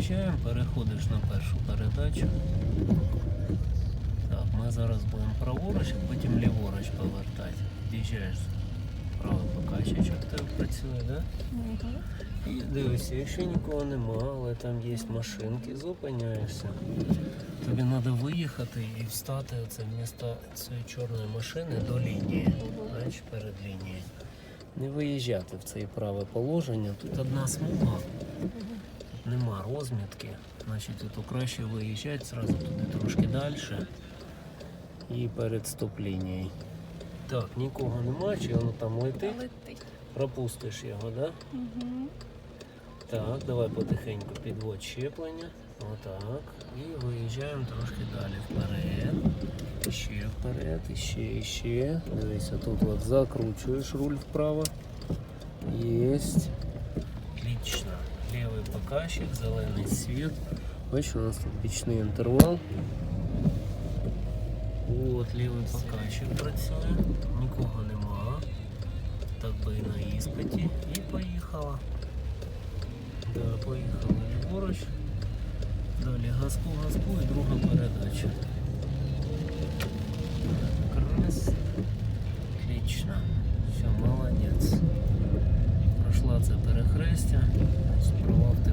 виїжджаємо, переходиш на першу передачу. Так, ми зараз будемо праворуч, а потім ліворуч повертати. В'їжджаєш правий покачечок тебе працює, да? І дивися, якщо нікого нема, але там є машинки, зупиняєшся. Тобі треба виїхати і встати це вмісто цієї чорної машини до лінії, знаєш, перед лінією. Не виїжджати в це праве положення. Тут одна смуга, нема розмітки. Значить, тут краще виїжджати зразу туди трошки далі і перед стоп-лінією. Так, нікого нема, чи воно там летить. Летить. Пропустиш його, да? Так, давай потихеньку підводь щеплення. Отак. І виїжджаємо трошки далі вперед. І ще вперед, і ще, і ще. Дивися, тут от закручуєш руль вправо. Єсть. Показчик, зелений світ. Бачиш, у нас тут бічний інтервал. От, лівий показчик працює. Нікого нема. Так би і на іспиті. І поїхала. Да, поїхали ліворуч. Далі газку, газку і друга передача. Раз. Отлично. Все, молодець. Пройшла це перехрестя. Справа в